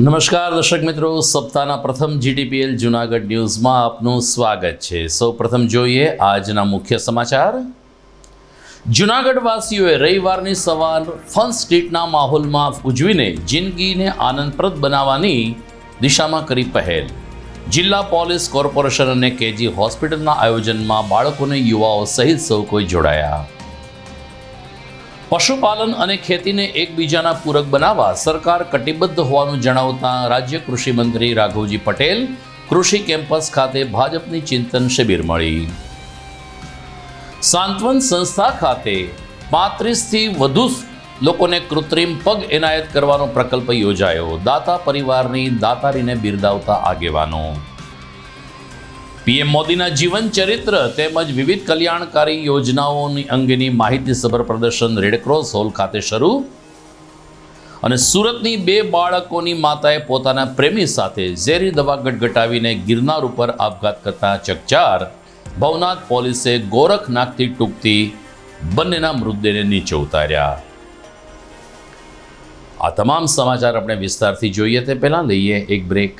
નમસ્કાર દર્શક મિત્રો, સપ્તાહના પ્રથમ જીટીપીએલ જુનાગઢ ન્યૂઝમાં આપનું સ્વાગત છે. સૌ પ્રથમ જોઈએ આજના મુખ્ય સમાચાર. જુનાગઢવાસીઓએ રવિવારની સવાર ફન સ્ટ્રીટના માહોલમાં ઉજવીને જિંદગીને આનંદપ્રદ બનાવવાની દિશામાં કરી પહેલ. જિલ્લા પોલીસ કોર્પોરેશન અને કેજી હોસ્પિટલના આયોજનમાં બાળકોને યુવાઓ સહિત સૌ કોઈ જોડાયા. પશુપાલન અને ખેતીને એકબીજાના પૂરક બનાવવા સરકાર કટિબદ્ધ હોવાનું જણાવતા રાજ્ય કૃષિ મંત્રી રાઘવજી પટેલ કૃષિ કેમ્પસ ખાતે ભાજપની ચિંતન શિબિર મળી. સાંત્વન સંસ્થા ખાતે પાંત્રીસથી વધુ લોકોને કૃત્રિમ પગ એનાયત કરવાનો પ્રકલ્પ યોજાયો. દાતા પરિવારની દાતારીને બિરદાવતા આગેવાનો પીએમ મોદીના જીવન ચરિત્ર તેમજ વિવિધ કલ્યાણકારી યોજનાઓની અંગેની માહિતીસભર પ્રદર્શન રેડક્રોસ હોલ ખાતે શરૂ. અને સુરતની બે બાળકોની માતાએ પોતાના પ્રેમી સાથે ઝેરી દવા ગટગટાવીને ગિરનાર ઉપર આપઘાત કરતા ચકચાર. ભવનાથ પોલીસે ગોરખનાથથી ટૂંકતી બંનેના મૃતદેહને નીચે ઉતાર્યા. આ તમામ સમાચાર આપણે વિસ્તારથી જોઈએ તે પહેલાં લઈએ એક બ્રેક.